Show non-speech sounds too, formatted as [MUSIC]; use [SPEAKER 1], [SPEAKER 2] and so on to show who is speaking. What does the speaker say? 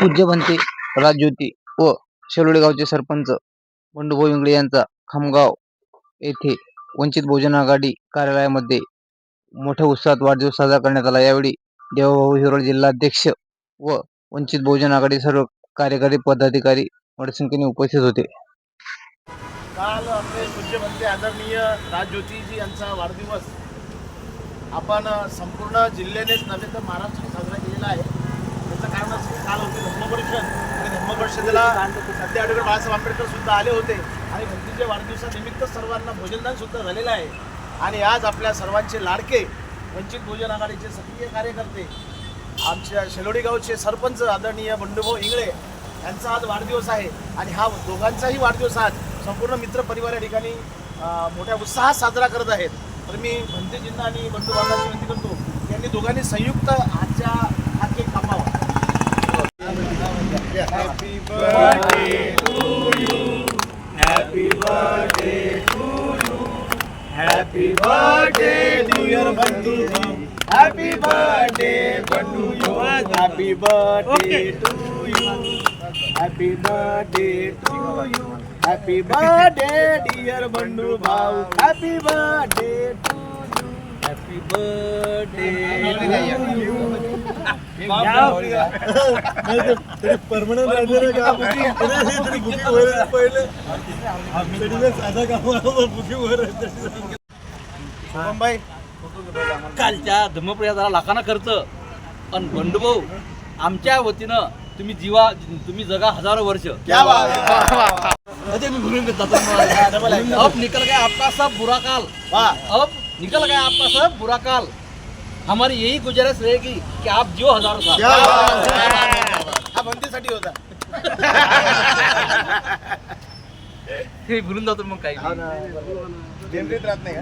[SPEAKER 1] पूज्य बनते राजज्योती व शेलोडे गावचे सरपंच बंडूभाऊ इंगळे यांचा खामगाव येथे वंचित बहुजन आघाडी कार्यालयामध्ये मोठ्या उत्साहात वाढदिवस साजरा करण्यात आला. यावेळी देवाभाऊ हिरोळ जिल्हाध्यक्ष व वंचित बहुजन आघाडी सर्व कार्यकारी पदाधिकारी मोठ्या संख्येने उपस्थित होते.
[SPEAKER 2] काल आपले पूज्य आदरणीय राजज्योतीजी यांचा वाढदिवस. आपण संपूर्ण जिल्ह्यानेच नव्हे तर महाराष्ट्रात साजरा केलेला आहे. काल होते धर्मपरिषद आणि धर्मपरिषदेला सध्या ॲडव्होकेट बाळासाहेब आंबेडकर सुद्धा आले होते. आणि भक्तीच्या वाढदिवसानिमित्त सर्वांना भोजनदान सुद्धा झालेलं आहे. आणि आज आपल्या सर्वांचे लाडके वंचित बहुजन आघाडीचे सक्रिय कार्यकर्ते आमच्या शेलोडी गावचे सरपंच आदरणीय बंडूभाऊ इंगळे यांचा आज वाढदिवस आहे. आणि हा दोघांचाही वाढदिवस आज संपूर्ण मित्र परिवार या ठिकाणी मोठ्या उत्साहात साजरा करत आहेत. तर मी भंतेजींना आणि बंडू बाबांची विनंती करतो यांनी दोघांनी संयुक्त आजच्या happy birthday to you happy birthday to you happy birthday dear Bandu happy birthday Bandu you happy birthday to you happy birthday to
[SPEAKER 3] कालच्या धम्मप्रयासाला लाखाना खर्च. पण बंडूभाऊ आमच्या वतीनं तुम्ही जीवा तुम्ही जगा हजारो वर्ष. अरे मी [LAUGHS]
[SPEAKER 2] डबल आहे.
[SPEAKER 3] अब निकल गया आपका सब बुरा काल. अब निकल गया आपका सब बुरा काल. हमारी यही गुजारिश रहेगी कि आप जियो हजारों साल
[SPEAKER 2] है. बंदीसाठी होता। [LAUGHS]
[SPEAKER 3] हे भुलून जातो मग काही
[SPEAKER 2] मेमरीत राहत नाही का?